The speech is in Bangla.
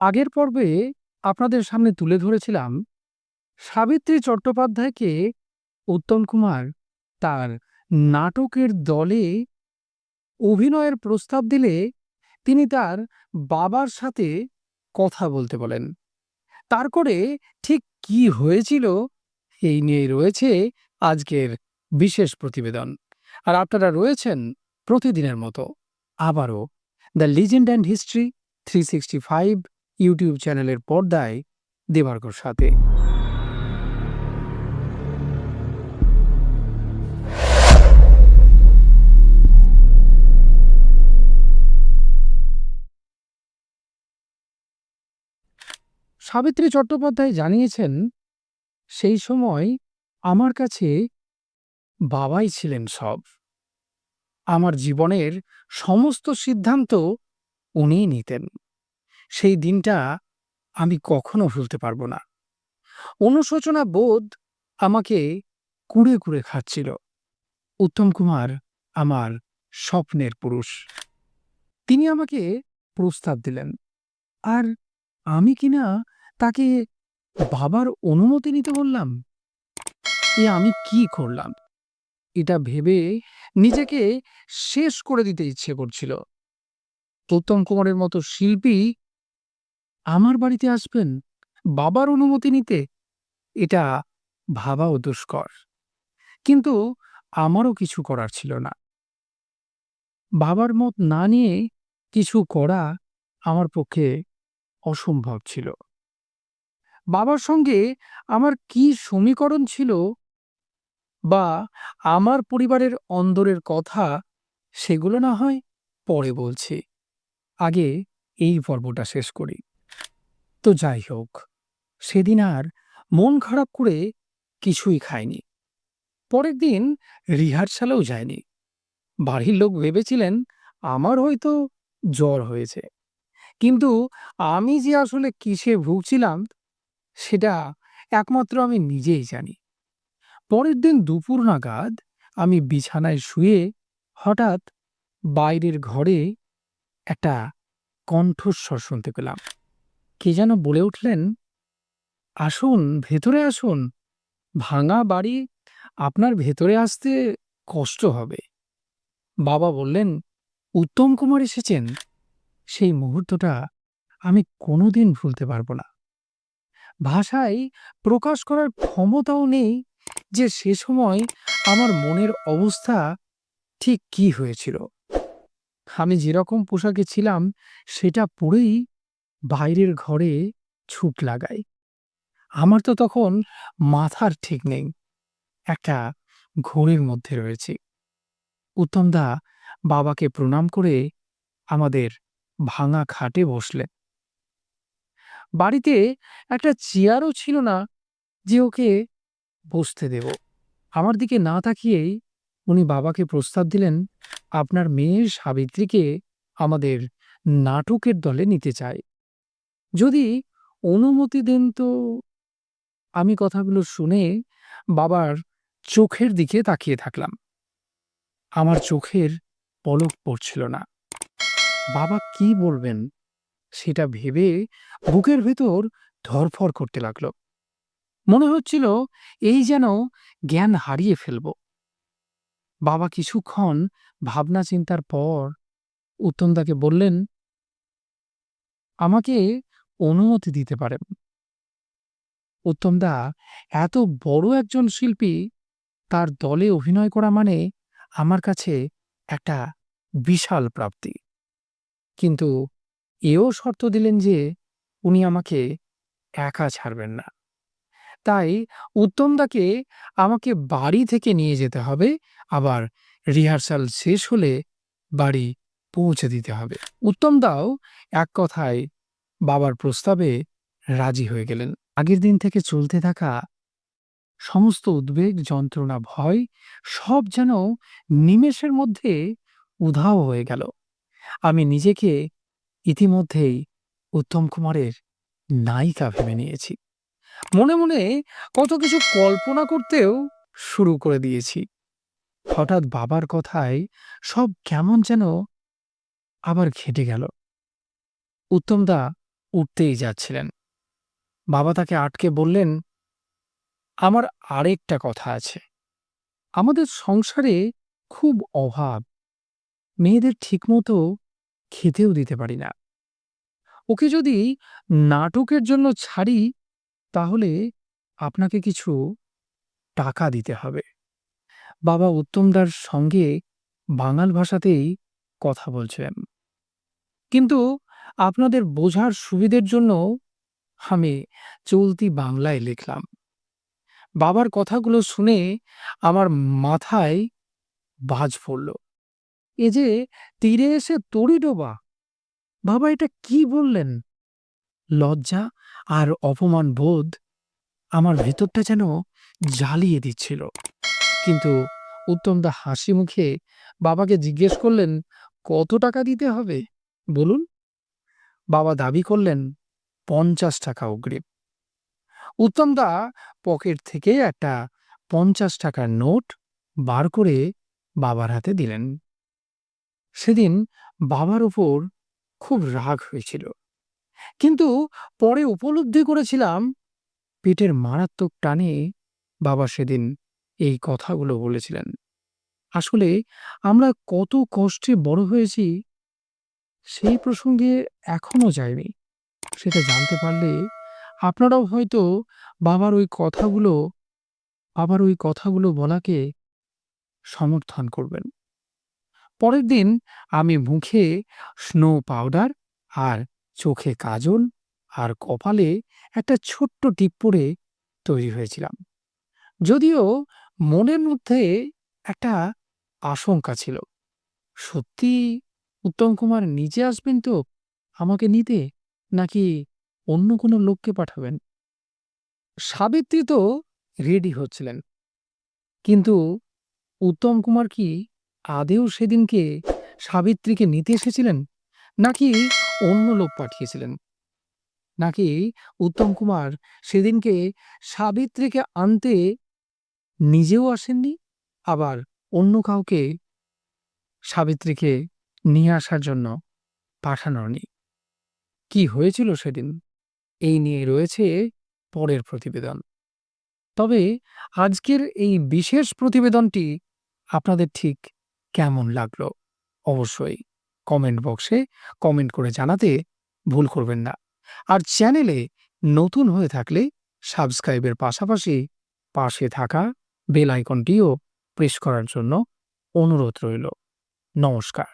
আগের পর্বে আপনাদের সামনে তুলে ধরেছিলাম সাবিত্রী চট্টোপাধ্যায়কে উত্তম কুমার তার নাটকের দলে অভিনয়ের প্রস্তাব দিলে তিনি তার বাবার সাথে কথা বলতে বলেন। তার করে ঠিক কি হয়েছিল এই নিয়ে রয়েছে আজকের বিশেষ প্রতিবেদন। আর আপনারা রয়েছেন প্রতিদিনের মতো। আবারও the legend and history three sixty five YouTube চ্যানেলের পর্দায় দেবার্গর সাথে। সাবিত্রী চট্টোপাধ্যায় জানিয়েছেন, সেই সময় আমার কাছে বাবাই ছিলেন সব। আমার জীবনের সমস্ত সিদ্ধান্ত উনিই নিতেন। সেই দিনটা আমি কখনো ভুলতে পারব না। অনুশোচনা বোধ আমাকে কুড়ে কুড়ে খাচ্ছিল। উত্তম কুমার আমার স্বপ্নের পুরুষ। তিনি আমাকে প্রস্তাব দিলেন, আর আমি কিনা তাকে বাবার অনুমতি নিতে বললাম? এ আমি কি করলাম? এটা ভেবে নিজেকে শেষ করে দিতে ইচ্ছে করছিল। উত্তম কুমারের মতো শিল্পী আমার বাড়িতে আসবেন বাবার অনুমতি নিতে? এটা ভাবাও দুষ্কর। কিন্তু আমারও কিছু করার ছিল না। বাবার মত না নিয়ে কিছু করা আমার পক্ষে অসম্ভব ছিল। বাবার সঙ্গে আমার কি সমীকরণ ছিল বা আমার পরিবারের অন্দরের কথা সেগুলো না হয় পরে বলছি। আগে এই পর্বটা শেষ করি। তো যাই হোক, সেদিন আর মন খারাপ করে কিছুই খায়নি পরের দিন রিহার্সালেও যায়নি। বাড়ির লোক ভেবেছিলেন আমার হয়তো জ্বর হয়েছে। কিন্তু আমি যে আসলে কিসে ভুগছিলাম, সেটা একমাত্র আমি নিজেই জানি। পরের দিন দুপুর নাগাদ আমি বিছানায় শুয়ে হঠাৎ বাইরের ঘরে একটা কণ্ঠস্বর শুনতে পেলাম। কে যেন বলে উঠলেন, আসুন, ভেতরে আসুন। ভাঙা বাড়ি আপনার ভেতরে আসতে কষ্ট হবে। বাবা বললেন, উত্তম কুমার এসেছেন। সেই মুহূর্তটা আমি কোনোদিন ভুলতে পারব না। ভাষায় প্রকাশ করার ক্ষমতাও নেই যে সে সময় আমার মনের অবস্থা ঠিক কি হয়েছিল। আমি যেরকম পোশাকে ছিলাম, সেটা পরেই বাইরের ঘরে ছুট লাগাই। আমার তো তখন মাথার ঠিক নেই। একটা ঘোরের মধ্যে রয়েছি। উত্তমদা বাবাকে প্রণাম করে আমাদের ভাঙা খাটে বসলেন। বাড়িতে একটা চেয়ারও ছিল না যে ওকে বসতে দেব। আমার দিকে না তাকিয়েই উনি বাবাকে প্রস্তাব দিলেন, আপনার মেয়ের সাবিত্রীকে আমাদের নাটকের দলে নিতে চায়। যদি অনুমতি দেন তো আমি কথাগুলো শুনে বাবার চোখের দিকে তাকিয়ে থাকলাম। আমার চোখের পলক পড়ছিল না। বাবা কি বলবেন সেটা ভেবে বুকের ভেতর ধরফর করতে লাগল। মনে হচ্ছিল এই যেন জ্ঞান হারিয়ে ফেলব। বাবা কিছুক্ষণ ভাবনা চিন্তার পর উত্তমদাকে বললেন, আমাকে অনুমতি দিতে পারেন উত্তমদা, এত বড় একজন শিল্পী তার দলে অভিনয় করা মানে আমার কাছে একটা বিশাল প্রাপ্তি। কিন্তু এও শর্ত দিলেন যে উনি আমাকে একা ছাড়বেন না। তাই উত্তমদাকে আমাকে বাড়ি থেকে নিয়ে যেতে হবে, আবার রিহার্সাল শেষ হলে বাড়ি পৌঁছে দিতে হবে। উত্তমদাও এক কথায় বাবার প্রস্তাবে রাজি হয়ে গেলেন। আগের দিন থেকে চলতে থাকা সমস্ত উদ্বেগ, যন্ত্রণা, ভয় সব যেন নিমেষের মধ্যে উধাও হয়ে গেল। আমি নিজেকে ইতিমধ্যেই উত্তম কুমারের নায়িকা ভেবে নিয়েছি। মনে মনে কত কিছু কল্পনা করতেও শুরু করে দিয়েছি। হঠাৎ বাবার কথায় সব কেমন যেন আবার ঘেটে গেল। উত্তমদা উঠতেই যাচ্ছিলেন। বাবা তাকে আটকে বললেন, আমার আরেকটা কথা আছে। আমাদের সংসারে খুব অভাব। মেয়েদের ঠিকমতো খেতেও দিতে পারি না। ওকে যদি নাটকের জন্য ছাড়ি, তাহলে আপনাকে কিছু টাকা দিতে হবে। বাবা উত্তমদার সঙ্গে বাঙাল ভাষাতেই কথা বলছেন কিন্তু আপনাদের বোঝার সুবিধের জন্য আমি চলতি বাংলায় লিখলাম। বাবার কথাগুলো শুনে আমার মাথায় বাজ পড়ল। এ যে তীরে এসে তড়ি ডোবা, বাবা এটা কি বললেন? লজ্জা আর অপমান বোধ আমার ভেতরটা যেন জ্বালিয়ে দিচ্ছিল। কিন্তু উত্তমদা হাসি মুখে বাবাকে জিজ্ঞেস করলেন, কত টাকা দিতে হবে? বলুন। বাবা দাবি করলেন, পঞ্চাশ টাকা অগ্রিম। উত্তমদা পকেট থেকে একটা পঞ্চাশ টাকার নোট বার করে বাবার হাতে দিলেন। সেদিন বাবার উপর খুব রাগ হয়েছিল। কিন্তু পরে উপলব্ধি করেছিলাম, পেটের মারাত্মক টানে বাবা সেদিন এই কথাগুলো বলেছিলেন। আসলে আমরা কত কষ্টে বড় হয়েছি সেই প্রসঙ্গে এখনও যায়নি। সেটা জানতে পারলে আপনারাও হয়তো বাবার ওই কথাগুলো, বাবার ওই কথাগুলো বলাকে সমর্থন করবেন। পরের দিন আমি মুখে স্নো পাউডার আর চোখে কাজল আর কপালে একটা ছোট্ট টিপ পরে তৈরি হয়েছিলাম। যদিও মনের মধ্যে একটা আশঙ্কা ছিল, সত্যি উত্তম কুমার নিজে আসবেন তো? আমাকে নিতে? নাকি অন্য কোনো লোককে পাঠাবেন? সাবিত্রী তো রেডি হচ্ছিলেন। কিন্তু উত্তম কুমার কি আদেও সেদিনকে সাবিত্রীকে নিতে এসেছিলেন? নাকি অন্য লোক পাঠিয়েছিলেন? নাকি উত্তম কুমার সেদিনকে সাবিত্রীকে আনতে নিজেও আসেননি? আবার অন্য কাউকে সাবিত্রীকে নিয়ে আসার জন্য পাঠানোনি। কি হয়েছিল সেদিন? এই নিয়ে রয়েছে পরের প্রতিবেদন। তবে আজকের এই বিশেষ প্রতিবেদনটি আপনাদের ঠিক কেমন লাগল? অবশ্যই কমেন্ট বক্সে কমেন্ট করে জানাতে ভুল করবেন না। আর চ্যানেলে নতুন হয়ে থাকলে সাবস্ক্রাইবের পাশাপাশি পাশে থাকা বেল আইকনটিও প্রেস করার জন্য অনুরোধ রইল। নমস্কার।